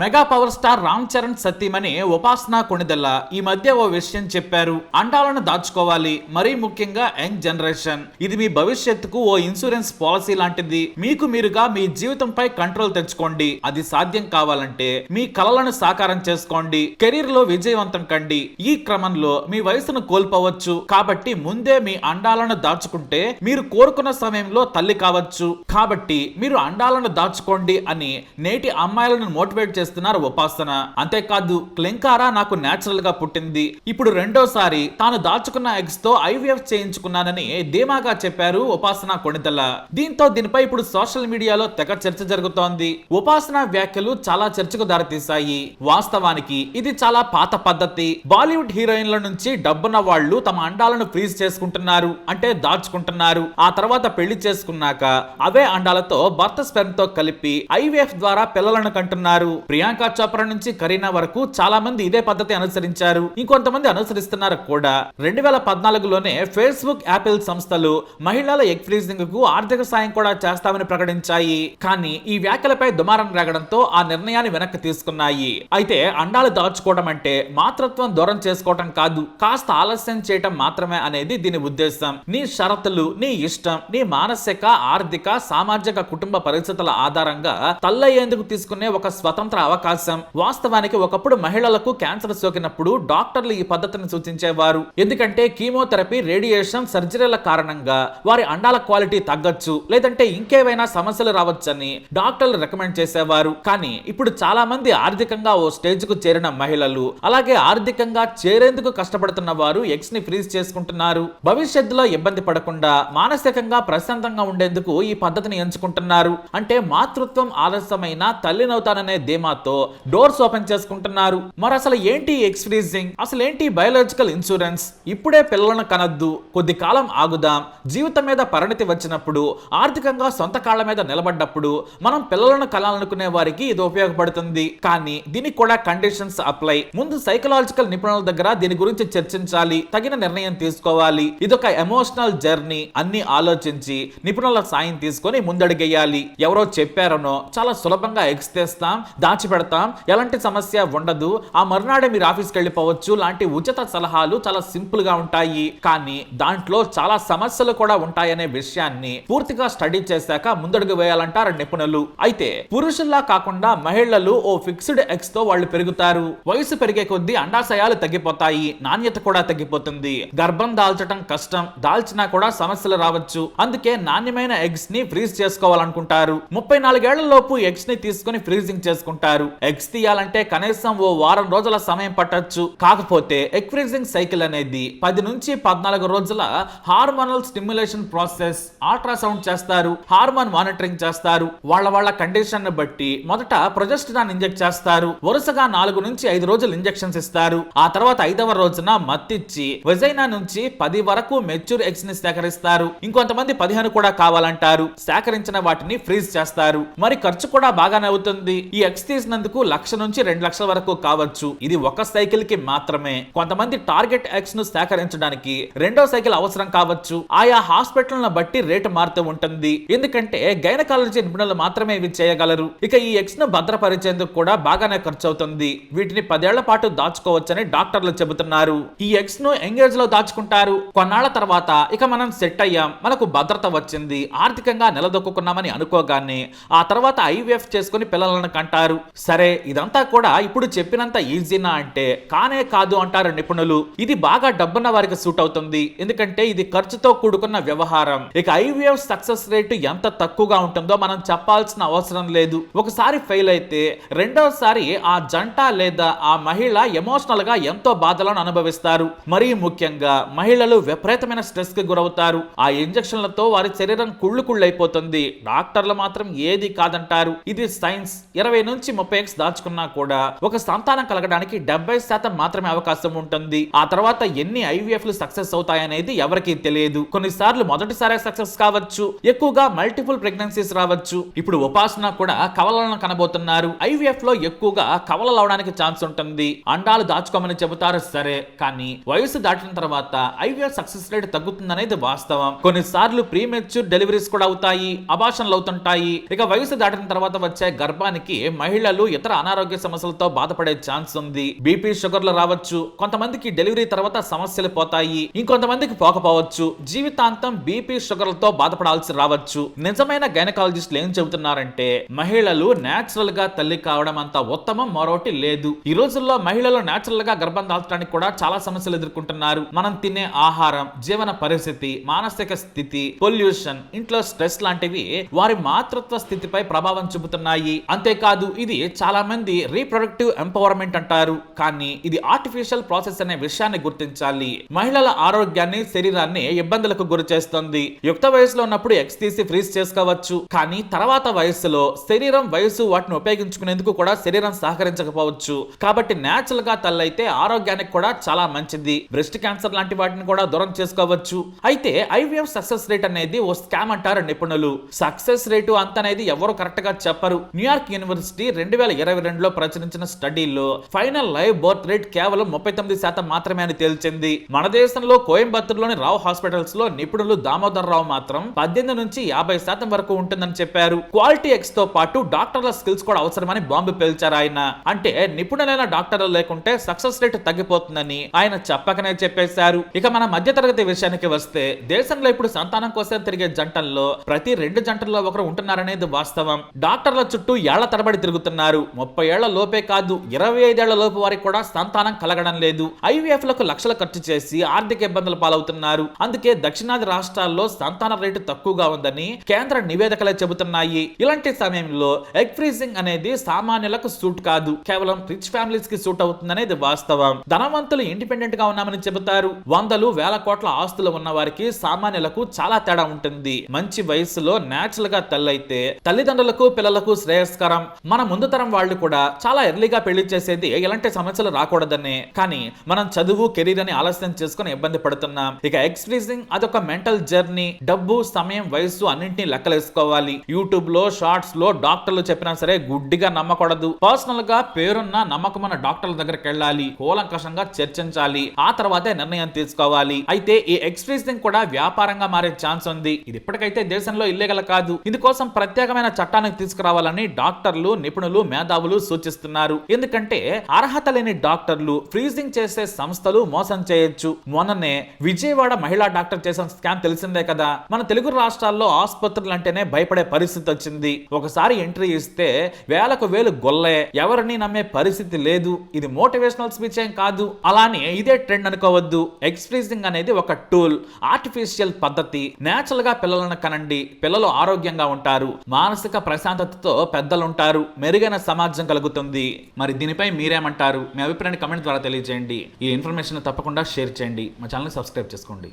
Mega power star Ram Charan సతీమణి ఉపాసన కొణిదెల్ల ఈ మధ్య ఓ విషయం చెప్పారు. అండాలను దాచుకోవాలి. మరీ ముఖ్యంగా యంగ్ జనరేషన్. ఇది మీ భవిష్యత్తుకు ఓ ఇన్సూరెన్స్ పాలసీ లాంటిది. మీకు మీరుగా మీ జీవితంపై కంట్రోల్ తెచ్చుకోండి. అది సాధ్యం కావాలంటే మీ కలలను సాకారం చేసుకోండి. కెరీర్లో విజయవంతం కండి. ఈ క్రమంలో మీ వయసును కోల్పోవచ్చు. కాబట్టి ముందే మీ అండాలను దాచుకుంటే మీరు కోరుకున్న సమయంలో తల్లి కావచ్చు. కాబట్టి మీరు అండాలను దాచుకోండి అని నేటి అమ్మాయిలను మోటివేట్ చేస్తున్నారు ఉపాసన. అంతేకాదు క్లింకారా నాకు నేచురల్గా పుట్టింది. ఇప్పుడు రెండోసారి తాను దాచుకున్న ఎగ్స్తో ఐవీఎఫ్ చేయించుకున్నానని ధీమాగా చెప్పారు ఉపాసన కొణిదెల. దీంతో దీనిపై ఇప్పుడు సోషల్ మీడియాలో తెగ చర్చ జరుగుతోంది. ఉపాసన వ్యాఖ్యలు చాలా చర్చకు దారితీశాయి. వాస్తవానికి ఇది చాలా పాత పద్ధతి. బాలీవుడ్ హీరోయిన్ల నుంచి డబ్బున్న వాళ్ళు తమ అండాలను ఫ్రీజ్ చేసుకుంటున్నారు అంటే దాచుకుంటున్నారు. ఆ తర్వాత పెళ్ళి చేసుకున్నాక అవే అండాలతో భర్త స్పెర్మ్తో కలిపి ఐవీఎఫ్ ద్వారా పిల్లలను కంటున్నారు. ప్రియాంక చోప్రా నుంచి కరీనా వరకు చాలా మంది ఇదే పద్ధతి అనుసరించారు. ఇంకొంతమంది అనుసరిస్తున్నారు కూడా. రెండు వేల పద్నాలుగులోనే ఫేస్బుక్ యాపిల్ సంస్థలు మహిళల ఎగ్ ఫ్రీజింగ్కు ఆర్థిక సాయం కూడా చేస్తామని ప్రకటించాయి. కానీ ఈ వ్యాఖ్యలపై దుమారం రాగడంతో ఆ నిర్ణయాన్ని వెనక్కి తీసుకున్నాయి. అయితే అండాలు దాచుకోవడం అంటే మాతృత్వం దూరం చేసుకోవటం కాదు. కాస్త ఆలస్యం చేయటం మాత్రమే అనేది దీని ఉద్దేశం. నీ షరతులు నీ ఇష్టం నీ మానసిక ఆర్థిక సామాజిక కుటుంబ పరిస్థితుల ఆధారంగా తల్లయ్యేందుకు తీసుకునే ఒక స్వతంత్ర అవకాశం. వాస్తవానికి ఒకప్పుడు మహిళలకు క్యాన్సర్ సోకినప్పుడు డాక్టర్లు ఈ పద్ధతిని సూచించేవారు. ఎందుకంటే కీమోథెరపీ రేడియేషన్ సర్జరీల కారణంగా వారి అండాల క్వాలిటీ తగ్గొచ్చు లేదంటే ఇంకేవైనా సమస్యలు రావచ్చని డాక్టర్లు రికమెండ్ చేసేవారు. కానీ ఇప్పుడు చాలా మంది ఆర్థికంగా ఓ స్టేజ్కు చేరిన మహిళలు అలాగే ఆర్థికంగా చేరేందుకు కష్టపడుతున్న వారు ఎగ్స్ని ఫ్రీజ్ చేసుకుంటున్నారు. భవిష్యత్తులో ఇబ్బంది పడకుండా మానసికంగా ప్రశాంతంగా ఉండేందుకు ఈ పద్ధతిని ఎంచుకుంటున్నారు. అంటే మాతృత్వం ఆలస్యమైన తల్లినవుతాననే సినిమాతో డోర్స్ ఓపెన్ చేసుకుంటున్నారు. మరి అసలు ఏంటి ఎగ్స్ ఫ్రీజింగ్ అసలు ఏంటి బయోలాజికల్ ఇన్సూరెన్స్? ఇప్పుడే పిల్లలను కనద్దు. కొద్ది కాలం ఆగుదాం. జీవితం మీద పరిణతి వచ్చినప్పుడు ఆర్థికంగా సొంత కాళ్ళ మీద నిలబడ్డప్పుడు మనం పిల్లలను కలాలనుకునే వారికి ఇది ఉపయోగపడుతుంది. కానీ దీనికి కూడా కండిషన్స్ అప్లై. ముందు సైకలాజికల్ నిపుణుల దగ్గర దీని గురించి చర్చించాలి. తగిన నిర్ణయం తీసుకోవాలి. ఇదొక ఎమోషనల్ జర్నీ అన్ని ఆలోచించి నిపుణుల సాయం తీసుకొని ముందడిగేయాలి. ఎవరో చెప్పారనో చాలా సులభంగా ఎక్స్ తెస్తాం. దాచిపెడతాం. ఎలాంటి సమస్య ఉండదు. ఆ మరునాడే మీరు ఆఫీస్కి వెళ్ళిపోవచ్చు. లాంటి ఉచిత సలహాలు చాలా సింపుల్గా ఉంటాయి. కానీ దాంట్లో చాలా సమస్యలు కూడా ఉంటాయనే విషయాన్ని పూర్తిగా స్టడీ చేశాక ముందడుగు వేయాలంటారు నిపుణులు. అయితే పురుషుల్లా కాకుండా మహిళలు ఓ ఫిక్స్డ్ ఎగ్స్తో వాళ్ళు పెరుగుతారు. వయసు పెరిగే కొద్దీ అండాశయాలు తగ్గిపోతాయి. నాణ్యత కూడా తగ్గిపోతుంది. గర్భం దాల్చడం కష్టం. దాల్చినా కూడా సమస్యలు రావచ్చు. అందుకే నాణ్యమైన ఎగ్స్ని ఫ్రీజ్ చేసుకోవాలనుకుంటారు. ముప్పై నాలుగేళ్ళ లోపు ఎగ్స్ని తీసుకుని ఫ్రీజింగ్ చేసుకుంటారు. ఎగ్స్ తీయాలంటే కనీసం ఓ వారం రోజుల సమయం పట్టొచ్చు. కాకపోతే ఎగ్ ఫ్రీజింగ్ సైకిల్ అనేది పది నుంచి పద్నాలుగు రోజుల హార్మోనల్ స్టిమ్యులేషన్ ప్రాసెస్ అల్ట్రాసౌండ్ చేస్తారు. హార్మోన్ మానిటరింగ్ చేస్తారు. వాళ్ళ వాళ్ళ కండిషన్ బట్టి మొదట ప్రొజెస్టిరాన్ ఇంజెక్ట్ చేస్తారు. వరుసగా నాలుగు నుంచి ఐదు రోజులు ఇంజెక్షన్స్ ఇస్తారు. ఆ తర్వాత ఐదవ రోజున మత్తిచ్చి వెజైనా నుంచి పది వరకు మెచ్యూర్ ఎగ్స్ని సేకరిస్తారు. ఇంకొంతమంది పదిహేను కూడా కావాలంటారు. సేకరించిన వాటిని ఫ్రీజ్ చేస్తారు. మరి ఖర్చు కూడా బాగానే అవుతుంది. ఈ ఎగ్స్ తీసినందుకు లక్ష నుంచి రెండు లక్షల వరకు కావచ్చు. ఇది ఒక సైకిల్కి మాత్రమే. కొంతమంది టార్గెట్ ఎగ్స్ను సేకరించడానికి రెండో సైకిల్ అవసరం కావచ్చు. ఆయా హాస్పిటల్ బట్టి రేటు మారుతూ ఉంటుంది. ఎందుకంటే గైనకాలజీ నిపుణులు మాత్రమే ఇవి చేయగలరు. ఇక ఈ ఎగ్స్ను భద్రపరిచేందుకు కూడా బాగానే ఖర్చు అవుతుంది వీటిని పదేళ్ళ పాటు దాచుకోవచ్చని డాక్టర్లు చెబుతున్నారు. ఈ ఎగ్స్ను ఎంగేజ్లో దాచుకుంటారు. కొన్నాళ్ళ తర్వాత ఇక మనం సెట్ అయ్యాం. మనకు భద్రత వచ్చింది. ఆర్థికంగా నిలదొక్కున్నామని అనుకోగానే ఆ తర్వాత ఐవీఎఫ్ చేసుకుని పిల్లలను కంటారు. సరే ఇదంతా కూడా ఇప్పుడు చెప్పినంత ఈజీనా అంటే? కానే కాదు అంటారు నిపుణులు. ఇది బాగా డబ్బున్న వారికి సూట్ అవుతుంది. ఎందుకంటే ఇది ఖర్చుతో కూడుకున్న వ్యవహారం. ఇక ఐవీఎఫ్ సక్సెస్ రేటు ఎంత తక్కువగా ఉంటుందో మనం చెప్పాల్సిన అవసరం లేదు. ఒకసారి ఫెయిల్ అయితే రెండోసారి ఆ జంట లేదా ఆ మహిళ ఎమోషనల్గా ఎంతో బాధలను అనుభవిస్తారు. మరీ ముఖ్యంగా మహిళలు విపరీతమైన స్ట్రెస్కి గురవుతారు. ఆ ఇంజెక్షన్లతో వారి శరీరం కుళ్ళు కుళ్ళు అయిపోతుంది డాక్టర్లు మాత్రం ఏది కాదంటారు. ఇది సైన్స్. ఇరవై నుంచి ముప్పై ఎక్స్ దాచుకున్నా కూడా ఒక సంతానం కలగడానికి డెబ్బై శాతం మాత్రమే అవకాశం ఉంటుంది. ఆ తర్వాత ఎన్ని ఐవీఎఫ్లు సక్సెస్ అవుతాయనేది ఎవరికీ తెలియదు. కొన్నిసార్లు మొదటిసారే సక్సెస్ కావచ్చు ఎక్కువగా మల్టిపుల్ ప్రెగ్నెన్సీస్ రావచ్చు. ఇప్పుడు ఉపాసన కూడా కవలలను కనబోతున్నారు. ఐవీఎఫ్లో ఎక్కువగా కవలలు అవడానికి ఛాన్స్ ఉంటుంది. అండాలు దాచుకోమని చెబుతారు సరే కానీ వయసు దాటిన తర్వాత ఐవీఎఫ్ సక్సెస్ రేట్ తగ్గుతుందనేది వాస్తవం. కొన్నిసార్లు ప్రీమెచ్యూర్ డెలివరీస్ కూడా అవుతాయి అభాషణలు అవుతుంటాయి. ఇక వయసు దాటిన తర్వాత వచ్చే గర్భానికి మహిళ మహిళలు ఇతర అనారోగ్య సమస్యలతో బాధపడే ఛాన్స్ ఉంది. బీపీ షుగర్లు రావచ్చు. కొంతమందికి డెలివరీ తర్వాత సమస్యలు పోతాయి. ఇంకొంతమందికి పోకపోవచ్చు. జీవితాంతం బీపీ షుగర్లతో బాధపడాల్సి రావచ్చు. నిజమైన గైనకాలజిస్టులు ఏం చెబుతున్నారంటే మహిళలు నేచురల్గా తల్లి కావడం అంత ఉత్తమం మరొకటి లేదు. ఈ రోజుల్లో మహిళలు నేచురల్గా గర్భం దాల్చడానికి కూడా చాలా సమస్యలు ఎదుర్కొంటున్నారు. మనం తినే ఆహారం జీవన పరిస్థితి మానసిక స్థితి పొల్యూషన్ ఇంట్లో స్ట్రెస్ లాంటివి వారి మాతృత్వ స్థితిపై ప్రభావం చూపుతున్నాయి. అంతేకాదు ఇది చాలా మంది రీప్రొడక్టివ్ ఎంపవర్మెంట్ అంటారు. కానీ ఇది ఆర్టిఫిషియల్ ప్రాసెస్ అనే విషయాన్ని గుర్తించాలి. మహిళల ఆరోగ్యాన్ని శరీరాన్ని ఇబ్బందులకు గురి చేస్తుంది. యుక్త వయసులో ఉన్నప్పుడు ఎక్స్ తీసి ఫ్రీజ్ చేసుకోవచ్చు. కానీ తర్వాత వయసులో శరీరం వయసు వాటిని ఉపయోగించుకునేందుకు కూడా శరీరం సహకరించకపోవచ్చు. కాబట్టి న్యాచురల్గా తల్లైతే ఆరోగ్యానికి కూడా చాలా మంచిది. బ్రెస్ట్ క్యాన్సర్ లాంటి వాటిని కూడా దూరం చేసుకోవచ్చు. అయితే ఐవీఎఫ్ సక్సెస్ రేట్ అనేది ఓ స్కామ్ అంటారు నిపుణులు. సక్సెస్ రేటు అంత అనేది ఎవరు కరెక్ట్గా చెప్పరు. న్యూయార్క్ యూనివర్సిటీ రెండు వేల ఇరవై రెండులో ప్రచురించిన స్టడీలో ఫైనల్ లైవ్ బర్త్ రేట్ కేవలం ముప్పై తొమ్మిది శాతం మాత్రమే అని తేల్చింది. మన దేశంలో కోయంబత్తూరులోని రావు హాస్పిటల్స్లో నిపుణులు దామోదర్ రావు మాత్రం పద్దెనిమిది నుంచి యాభై శాతం వరకు ఉంటుందని చెప్పారు. క్వాలిటీ ఎక్స్తో పాటు డాక్టర్ల స్కిల్స్ కూడా అవసరమని బాంబు పేల్చారు ఆయన. అంటే నిపుణులైన డాక్టర్లు లేకుంటే సక్సెస్ రేట్ తగ్గిపోతుందని ఆయన చెప్పకనే చెప్పేశారు. ఇక మన మధ్యతరగతి విషయానికి వస్తే దేశంలో ఇప్పుడు సంతానం కోసం తిరిగే జంటల్లో ప్రతి రెండు జంటల్లో ఒకరు ఉంటున్నారనేది వాస్తవం. డాక్టర్ల చుట్టూ ఏళ్ళ తరబడి తిరుగుతున్నారు ముప్పై ఏళ్ళ లోపే కాదు ఇరవై ఐదేళ్ళ లోపు వారికి కూడా సంతానం కలగడం లేదు. ఐవీఎఫ్లకు లక్షలు ఖర్చు చేసి ఆర్థిక ఇబ్బందులు పాలవుతున్నారు. అందుకే దక్షిణాది రాష్ట్రాల్లో సంతాన రేటు తక్కువగా ఉందని కేంద్ర నివేదికలే చెబుతున్నాయి. ఇలాంటి సమయంలో ఎగ్ ఫ్రీజింగ్ అనేది సామాన్యులకు సూట్ కాదు. కేవలం రిచ్ ఫ్యామిలీస్కి సూట్ అవుతుందనేది వాస్తవం. ధనవంతులు ఇండిపెండెంట్గా ఉన్నామని చెబుతారు. వందలు వేల కోట్ల ఆస్తులు ఉన్న వారికి సామాన్యులకు చాలా తేడా ఉంటుంది. మంచి వయసులో నేచురల్గా తల్లైతే తల్లిదండ్రులకు పిల్లలకు శ్రేయస్కరం. మనం ముందు తరం వాళ్ళు కూడా చాలా ఎర్లీగా పెళ్ళి చేసేది ఎలాంటి సమస్యలు రాకూడదనే. కానీ మనం చదువు కెరీర్ అని ఆలస్యం చేసుకుని ఇబ్బంది పడుతున్నాం. ఇక ఎక్స్ ఫ్రీజింగ్ అదొక మెంటల్ జర్నీ డబ్బు సమయం వయస్సు అన్నింటినీ లెక్కలేసుకోవాలి. యూట్యూబ్లో షార్ట్స్లో డాక్టర్లు చెప్పినా సరే గుడ్డిగా నమ్మకూడదు. పర్సనల్గా పేరున్న నమ్మకమైన డాక్టర్ల దగ్గరికి వెళ్ళాలి. కూలంకషంగా చర్చించాలి. ఆ తర్వాతే నిర్ణయం తీసుకోవాలి. అయితే ఈ ఎక్స్ ఫ్రీజింగ్ కూడా వ్యాపారంగా మారే ఛాన్స్ ఉంది. ఇది ఇప్పటికైతే దేశంలో ఇల్లీగల్ కాదు. ఇందుకోసం ప్రత్యేకమైన చట్టానికి తీసుకురావాలని డాక్టర్లు నిపుణులు మేధావులు సూచిస్తున్నారు. ఎందుకంటే అర్హత లేని డాక్టర్లు ఫ్రీజింగ్ చేసే సంస్థలు మోసం చేయొచ్చు. మొన్ననే విజయవాడ మహిళా డాక్టర్ చేసిన స్కామ్ తెలిసిందే కదా? మన తెలుగు రాష్ట్రాల్లో ఆసుపత్రులు అంటేనే భయపడే పరిస్థితి వచ్చింది. ఒకసారి ఎంట్రీ ఇస్తే వేలకు వేలు గొల్లే ఎవరిని నమ్మే పరిస్థితి లేదు. ఇది మోటివేషనల్ స్పీచ్ ఏం కాదు. అలానే ఇదే ట్రెండ్ అనుకోవద్దు. ఎక్స్ప్రీజింగ్ అనేది ఒక టూల్ ఆర్టిఫిషియల్ పద్ధతి. నేచురల్గా పిల్లలను కనండి. పిల్లలు ఆరోగ్యంగా ఉంటారు. మానసిక ప్రశాంతతతో పెద్దలు ఉంటారు మెరుగైన సమాజం కలుగుతుంది. మరి దీనిపై మీరేమంటారు? మీ అభిప్రాయాన్ని కమెంట్ ద్వారా తెలియజేయండి. ఈ ఇన్ఫర్మేషన్ తప్పకుండా షేర్ చేయండి. మా ఛానల్ సబ్స్క్రైబ్ చేసుకోండి.